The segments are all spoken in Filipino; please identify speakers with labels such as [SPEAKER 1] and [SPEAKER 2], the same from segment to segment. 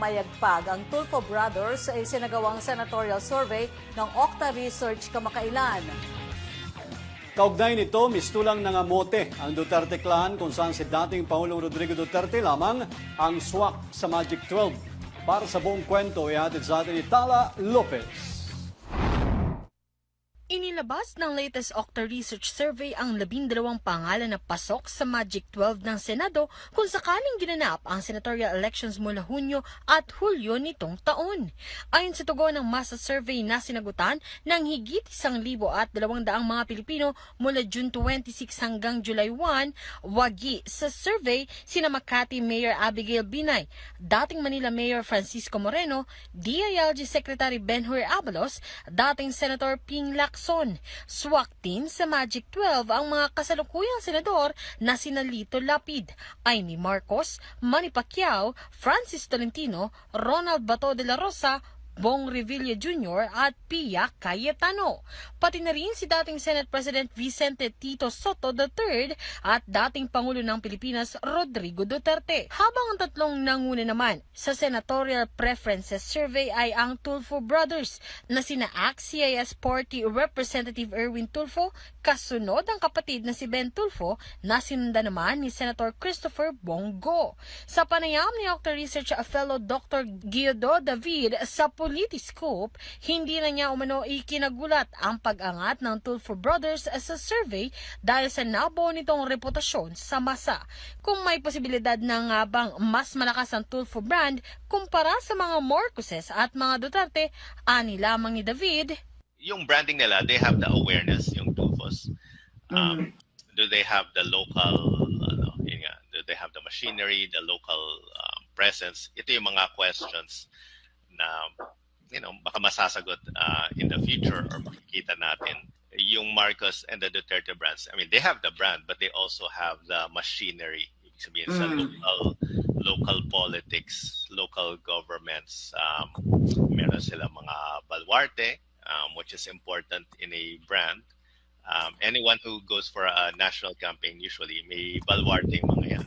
[SPEAKER 1] mayagpag ang Tulfo Brothers sa isinagawang senatorial survey ng Octa Research kamakailan.
[SPEAKER 2] Kaugnay nito, mistulang nangamote ang Duterte clan kung saan si dating Pangulong Rodrigo Duterte lamang ang swak sa Magic 12. Para sa buong kwento, ihatid sa atin ni Tala Lopez.
[SPEAKER 3] Inilabas ng latest Octa Research Survey ang labindalawang pangalan na pasok sa Magic 12 ng Senado kung sakaling ginanap ang senatorial elections mula Hunyo at Hulyo nitong taon. Ayon sa tugon ng masa survey na sinagutan ng higit isang libo at dalawang daang mga Pilipino mula June 26 hanggang July 1, wagi sa survey sina Makati Mayor Abigail Binay, dating Manila Mayor Francisco Moreno, DILG Secretary Benhur Abalos, dating Senator Ping Lacson. Swak din sa Magic 12 ang mga kasalukuyang senador na sina Lito Lapid, Amy Marcos, Manny Pacquiao, Francis Tolentino, Ronald Bato de la Rosa, Bong Revilla Jr. at Pia Cayetano. Pati na rin si dating Senate President Vicente Tito Soto III at dating Pangulo ng Pilipinas Rodrigo Duterte. Habang ang tatlong nanguna naman sa Senatorial Preferences Survey ay ang Tulfo Brothers na sina ACT-CIS Party Representative Erwin Tulfo, kasunod ang kapatid na si Ben Tulfo na sinunda naman ni Senator Christopher Bongo. Sa panayam ni Octa Research fellow Dr. Guido David sa Politiscope, hindi na niya umano ikinagulat ang pag-angat ng Tulfo Brothers sa survey dahil sa nabuo nitong reputasyon sa masa. Kung may posibilidad na nga bang mas malakas ang Tulfo brand kumpara sa mga Marcoses at mga Duterte, ani lamang ni David,
[SPEAKER 4] yung branding nila, they have the awareness, yung Tufos. Um, Do they have the local, ano, yun nga, do they have the machinery, the local um, presence? Ito yung mga questions na, you know, baka masasagot uh, in the future or makikita natin. Yung Marcos and the Duterte brands, I mean, they have the brand, but they also have the machinery. Ibig sabihin sa local, local politics, local governments. Um, meron sila mga baluarte, um, which is important in a brand. Um, anyone who goes for a national campaign usually may baluarte yung mga yan.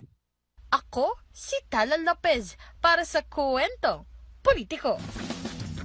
[SPEAKER 3] ako si Tala Lopez para sa Kwento político.